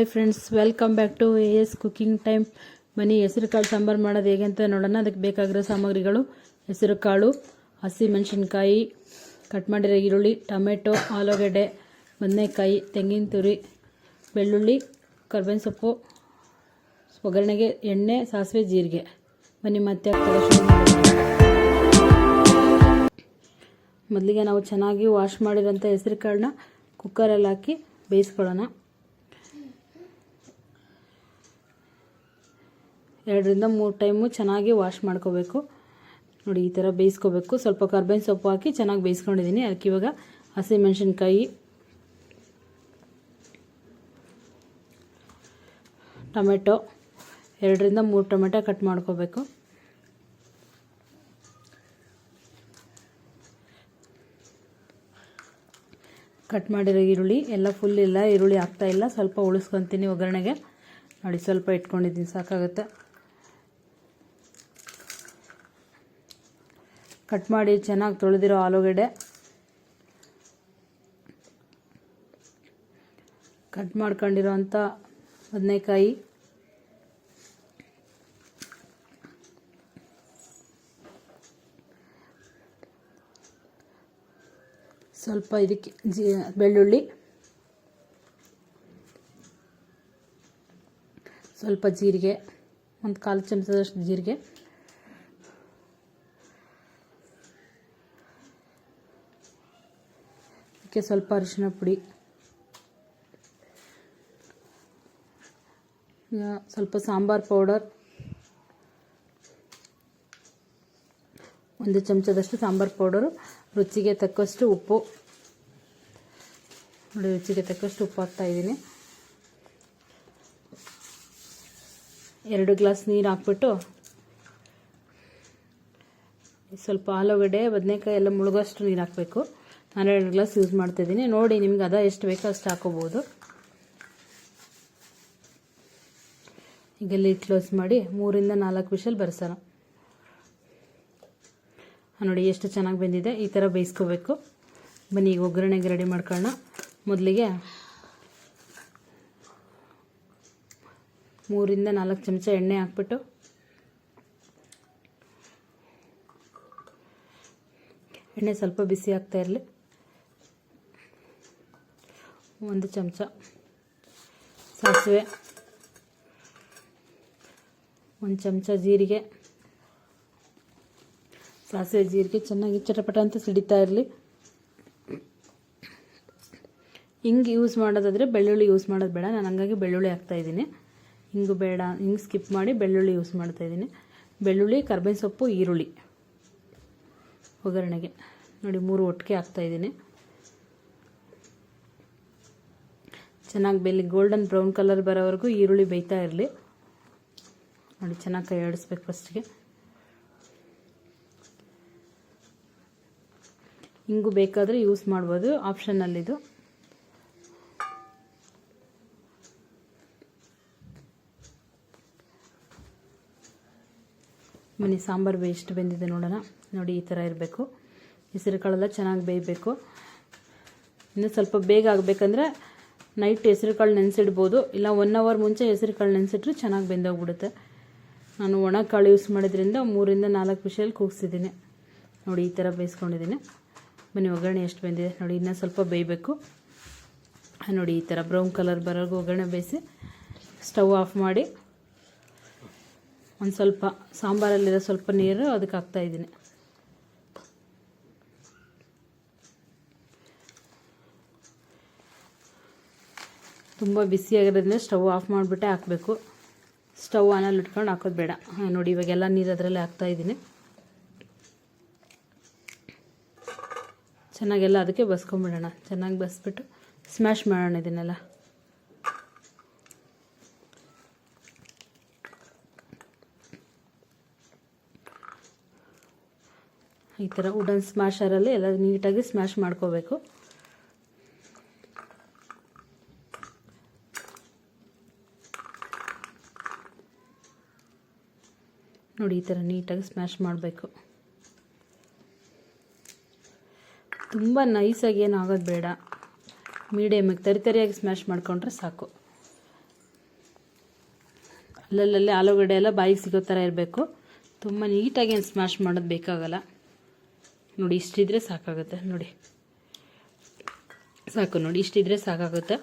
Hi friends welcome back to A S cooking time ಮನೆ ಹೆಸರು ಕಾಳು, ಸಾಂಬಾರು ಮಾಡೋದು ಹೇಗೆ ಅಂತ ನೋಡೋಣ. ಅದಕ್ಕೆ ಬೇಕಾಗಿರೋ ಸಾಮಗ್ರಿಗಳು ಹೆಸರು ಕಾಳು, ಹಸಿ ಮೆಣಸಿನ್ಕಾಯಿ ಕಟ್ ಮಾಡಿರೋ ಈರುಳ್ಳಿ, ಟೊಮೆಟೊ, ಆಲೂಗಡ್ಡೆ, ಬದನೆಕಾಯಿ, ತೆಂಗಿನ ತುರಿ, ಬೆಳ್ಳುಳ್ಳಿ, ಕರ್ಬೇವಿನ ಸೊಪ್ಪು, ಒಗ್ಗರಣೆಗೆ ಎಣ್ಣೆ, ಸಾಸಿವೆ, ಜೀರಿಗೆ. ಬನ್ನಿ ಮತ್ತೆ. ಮೊದಲಿಗೆ ನಾವು ಚೆನ್ನಾಗಿ ವಾಶ್ ಮಾಡಿರೋಂಥ ಹೆಸರು ಕಾಳನ್ನ ಕುಕ್ಕರಲ್ಲಿ ಹಾಕಿ ಬೇಯಿಸ್ಕೊಳ್ಳೋಣ. ಎರಡರಿಂದ ಮೂರು ಟೈಮು ಚೆನ್ನಾಗಿ ವಾಶ್ ಮಾಡ್ಕೋಬೇಕು. ನೋಡಿ, ಈ ಥರ ಬೇಯಿಸ್ಕೋಬೇಕು. ಸ್ವಲ್ಪ ಕರ್ಬೇವಿನ ಸೊಪ್ಪು ಹಾಕಿ ಚೆನ್ನಾಗಿ ಬೇಯಿಸ್ಕೊಂಡಿದ್ದೀನಿ. ಅದಕ್ಕೆ ಇವಾಗ ಹಸಿಮೆಣಸಿನ್ಕಾಯಿ ಟೊಮೆಟೊ, ಎರಡರಿಂದ ಮೂರು ಟೊಮೆಟೊ ಕಟ್ ಮಾಡ್ಕೋಬೇಕು. ಕಟ್ ಮಾಡಿರೋ ಈರುಳ್ಳಿ ಎಲ್ಲ ಫುಲ್ ಇಲ್ಲ ಈರುಳ್ಳಿ ಆಗ್ತಾ ಇಲ್ಲ. ಸ್ವಲ್ಪ ಉಳಿಸ್ಕೊತೀನಿ ಒಗ್ಗರಣೆಗೆ. ನೋಡಿ, ಸ್ವಲ್ಪ ಇಟ್ಕೊಂಡಿದ್ದೀನಿ. ಸಾಕಾಗುತ್ತೆ? ಕಟ್ ಮಾಡಿ ಚೆನ್ನಾಗಿ ತೊಳೆದಿರೋ ಆಲೂಗಡ್ಡೆ. ಕಟ್ ಮಾಡ್ಕೊಂಡಿರೋ ಅಂಥ ಬದನೆಕಾಯಿ. ಸ್ವಲ್ಪ ಇದಕ್ಕೆ ಜಿ, ಬೆಳ್ಳುಳ್ಳಿ. ಸ್ವಲ್ಪ ಜೀರಿಗೆ, ಒಂದು ಕಾಲು ಚಮಚದಷ್ಟು ಜೀರಿಗೆ. ಅದಕ್ಕೆ ಸ್ವಲ್ಪ ಅರಿಶಿನ ಪುಡಿ. ಸ್ವಲ್ಪ ಸಾಂಬಾರ್ ಪೌಡರ್. ಒಂದು ಚಮಚದಷ್ಟು ಸಾಂಬಾರ್ ಪೌಡರು. ರುಚಿಗೆ ತಕ್ಕಷ್ಟು ಉಪ್ಪು. ನೋಡಿ, ರುಚಿಗೆ ತಕ್ಕಷ್ಟು ಉಪ್ಪು ಹಾಕ್ತಾ ಇದ್ದೀನಿ. ಎರಡು ಗ್ಲಾಸ್ ನೀರು ಹಾಕ್ಬಿಟ್ಟು ಸ್ವಲ್ಪ ಆಲೂಗಡ್ಡೆ, ಬದನೆಕಾಯಿ ಎಲ್ಲ ಮುಳುಗೋಷ್ಟು ನೀರು ಹಾಕಬೇಕು. ನಾನು ಎರಡು ಗ್ಲಾಸ್ ಯೂಸ್ ಮಾಡ್ತಾಯಿದ್ದೀನಿ ನೋಡಿ, ನಿಮ್ಗೆ ಅದ ಎಷ್ಟು ಬೇಕೋ ಅಷ್ಟು ಹಾಕೋಬೋದು. ಈಗ ಲೀಡ್ ಕ್ಲೋಸ್ ಮಾಡಿ, ಮೂರಿಂದ ನಾಲ್ಕು ವಿಷಲ್ ಬರ್ಸೋಣ. ನೋಡಿ, ಎಷ್ಟು ಚೆನ್ನಾಗಿ ಬೆಂದಿದೆ. ಈ ಥರ ಬೇಯಿಸ್ಕೋಬೇಕು. ಬನ್ನಿ, ಈಗ ಒಗ್ಗರಣೆಗೆ ರೆಡಿ ಮಾಡ್ಕೊಳ್ಳೋಣ. ಮೊದಲಿಗೆ ಮೂರಿಂದ ನಾಲ್ಕು ಚಮಚ ಎಣ್ಣೆ ಹಾಕ್ಬಿಟ್ಟು ಎಣ್ಣೆ ಸ್ವಲ್ಪ ಬಿಸಿ ಆಗ್ತಾ ಇರಲಿ. ಒಂದು ಚಮಚ ಸಾಸಿವೆ, ಒಂದು ಚಮಚ ಜೀರಿಗೆ. ಸಾಸಿವೆ, ಜೀರಿಗೆ ಚೆನ್ನಾಗಿ ಚಟಪಟ ಅಂತ ಸಿಡಿತಾ ಇರಲಿ. ಹಿಂಗೆ ಯೂಸ್ ಮಾಡೋದಾದರೆ ಬೆಳ್ಳುಳ್ಳಿ ಯೂಸ್ ಮಾಡೋದು ಬೇಡ. ನಾನು ಹಂಗಾಗಿ ಬೆಳ್ಳುಳ್ಳಿ ಹಾಕ್ತಾಯಿದ್ದೀನಿ ಹಿಂಗೆ ಬೇಡ, ಹಿಂಗೆ ಸ್ಕಿಪ್ ಮಾಡಿ ಬೆಳ್ಳುಳ್ಳಿ ಯೂಸ್ ಮಾಡ್ತಾಯಿದ್ದೀನಿ ಬೆಳ್ಳುಳ್ಳಿ, ಕರ್ಬೇವಿನ ಸೊಪ್ಪು, ಈರುಳ್ಳಿ. ಒಗ್ಗರಣೆಗೆ. ನೋಡಿ, ಮೂರು ಒಟ್ಟಿಗೆ ಹಾಕ್ತಾಯಿದ್ದೀನಿ ಚೆನ್ನಾಗಿ ಬೆಲ್ಲಿ ಗೋಲ್ಡನ್ ಬ್ರೌನ್ ಕಲರ್ ಬರೋವರೆಗೂ ಈರುಳ್ಳಿ ಬೇಯ್ತಾ ಇರಲಿ. ನೋಡಿ, ಚೆನ್ನಾಗಿ ಕೈ ಆಡಿಸ್ಬೇಕು ಫಸ್ಟಿಗೆ ಹಿಂಗೂ ಬೇಕಾದರೆ ಯೂಸ್ ಮಾಡ್ಬೋದು ಆಪ್ಷನ್ನಲ್ಲಿದು ಮನೆ ಸಾಂಬಾರು ಎಷ್ಟು ಬೆಂದಿದೆ ನೋಡೋಣ. ನೋಡಿ, ಈ ಥರ ಇರಬೇಕು. ಹೆಸರು ಕಾಳೆಲ್ಲ ಚೆನ್ನಾಗಿ ಬೇಯಬೇಕು. ಇನ್ನೂ ಸ್ವಲ್ಪ ಬೇಗ ಆಗಬೇಕಂದ್ರೆ ನೈಟ್ ಹೆಸರು ಕಾಳು ನೆನೆಸಿಡ್ಬೋದು. ಇಲ್ಲ ಒನ್ ಅವರ್ ಮುಂಚೆ ಹೆಸರು ಕಾಳು ನೆನೆಸಿಟ್ರೆ ಚೆನ್ನಾಗಿ ಬೆಂದೋಗ್ಬಿಡುತ್ತೆ. ನಾನು ಒಣ ಕಾಳು ಯೂಸ್ ಮಾಡಿದ್ರಿಂದ ಮೂರಿಂದ ನಾಲ್ಕು ವಿಷಯಲ್ಲಿ ಕೂಗಿಸಿದ್ದೀನಿ. ನೋಡಿ, ಈ ಥರ ಬೇಯಿಸ್ಕೊಂಡಿದ್ದೀನಿ. ಬನ್ನಿ, ಒಗ್ಗರಣೆ ಎಷ್ಟು ಬೆಂದಿದೆ ನೋಡಿ, ಇನ್ನೂ ಸ್ವಲ್ಪ ಬೇಯಬೇಕು. ನೋಡಿ, ಈ ಥರ ಬ್ರೌನ್ ಕಲರ್ ಬರೋರ್ಗು ಒಗ್ಗರಣೆ ಬೇಯಿಸಿ ಸ್ಟವ್ ಆಫ್ ಮಾಡಿ ಒಂದು ಸ್ವಲ್ಪ ಸಾಂಬಾರಲ್ಲಿರೋ ಸ್ವಲ್ಪ ನೀರು ಅದಕ್ಕೆ ಹಾಕ್ತಾಯಿದ್ದೀನಿ ತುಂಬ ಬಿಸಿಯಾಗಿರೋದ್ರಿಂದ ಸ್ಟವ್ ಆಫ್ ಮಾಡಿಬಿಟ್ಟೆ ಹಾಕಬೇಕು. ಸ್ಟವ್ ಆನಲ್ಲಿ ಇಟ್ಕೊಂಡು ಹಾಕೋದು ಬೇಡ. ನೋಡಿ, ಇವಾಗೆಲ್ಲ ನೀರು ಅದರಲ್ಲೇ ಹಾಕ್ತಾಯಿದ್ದೀನಿ ಚೆನ್ನಾಗೆಲ್ಲ ಅದಕ್ಕೆ ಬಸ್ಕೊಂಬಿಡೋಣ. ಚೆನ್ನಾಗಿ ಬಸ್ಬಿಟ್ಟು ಸ್ಮ್ಯಾಶ್ ಮಾಡೋಣ ಇದನ್ನೆಲ್ಲ. ಈ ಥರ ವುಡನ್ ಸ್ಮ್ಯಾಶರಲ್ಲಿ ಎಲ್ಲ ನೀಟಾಗಿ ಸ್ಮ್ಯಾಶ್ ಮಾಡ್ಕೋಬೇಕು. ನೋಡಿ ಈ ಥರ ನೀಟಾಗಿ ಸ್ಮ್ಯಾಶ್ ಮಾಡಬೇಕು. ತುಂಬ ನೈಸಾಗಿ ಏನು ಆಗೋದು ಬೇಡ. ಮೀಡಿಯಮಿಗೆ ತರಿ ತರಿಯಾಗಿ ಸ್ಮ್ಯಾಶ್ ಮಾಡಿಕೊಂಡ್ರೆ ಸಾಕು. ಅಲ್ಲಲ್ಲೇ ಆಲೂಗಡ್ಡೆ ಎಲ್ಲ ಬಾಯಿಗೆ ಸಿಗೋ ಥರ ಇರಬೇಕು. ತುಂಬ ನೀಟಾಗಿ ಏನು ಸ್ಮ್ಯಾಶ್ ಮಾಡೋದು ಬೇಕಾಗಲ್ಲ. ನೋಡಿ ಇಷ್ಟಿದ್ರೆ ಸಾಕಾಗುತ್ತೆ, ನೋಡಿ. ಸಾಕು ನೋಡಿ ಇಷ್ಟಿದ್ರೆ ಸಾಕಾಗುತ್ತೆ.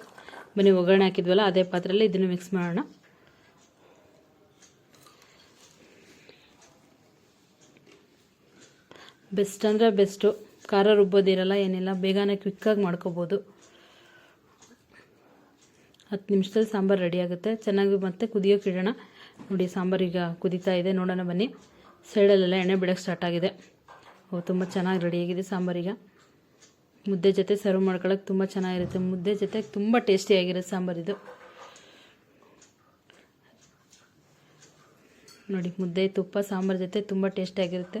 ಬನ್ನಿ ಒಗ್ಗರಣೆ ಹಾಕಿದ್ವಲ್ಲ, ಅದೇ ಪಾತ್ರೆಯಲ್ಲಿ ಇದನ್ನು ಮಿಕ್ಸ್ ಮಾಡೋಣ. ಬೆಸ್ಟ್ ಅಂದರೆ ಬೆಸ್ಟು. ಖಾರ ರುಬ್ಬೋದಿರಲ್ಲ ಏನಿಲ್ಲ. ಬೇಗನೆ ಕ್ವಿಕ್ಕಾಗಿ ಮಾಡ್ಕೋಬೋದು. ಹತ್ತು ನಿಮಿಷದಲ್ಲಿ ಸಾಂಬಾರು ರೆಡಿ ಆಗುತ್ತೆ. ಚೆನ್ನಾಗಿ ಮತ್ತೆ ಕುದಿಯೋಕೆ ಇಡೋಣ. ನೋಡಿ, ಸಾಂಬಾರು ಈಗ ಕುದೀತಾ ಇದೆ. ನೋಡೋಣ ಬನ್ನಿ. ಸೈಡಲ್ಲೆಲ್ಲ ಎಣ್ಣೆ ಬಿಡೋಕ್ಕೆ ಸ್ಟಾರ್ಟ್ ಆಗಿದೆ. ಓ, ತುಂಬ ಚೆನ್ನಾಗಿ ರೆಡಿಯಾಗಿದೆ ಸಾಂಬಾರೀಗ ಮುದ್ದೆ ಜೊತೆ ಸರ್ವ್ ಮಾಡ್ಕೊಳ್ಳೋಕೆ ತುಂಬ ಚೆನ್ನಾಗಿರುತ್ತೆ. ಮುದ್ದೆ ಜೊತೆ ತುಂಬ ಟೇಸ್ಟಿಯಾಗಿರುತ್ತೆ ಸಾಂಬಾರಿದು ನೋಡಿ, ಮುದ್ದೆ, ತುಪ್ಪ, ಸಾಂಬಾರು ಜೊತೆ ತುಂಬ ಟೇಸ್ಟಿಯಾಗಿರುತ್ತೆ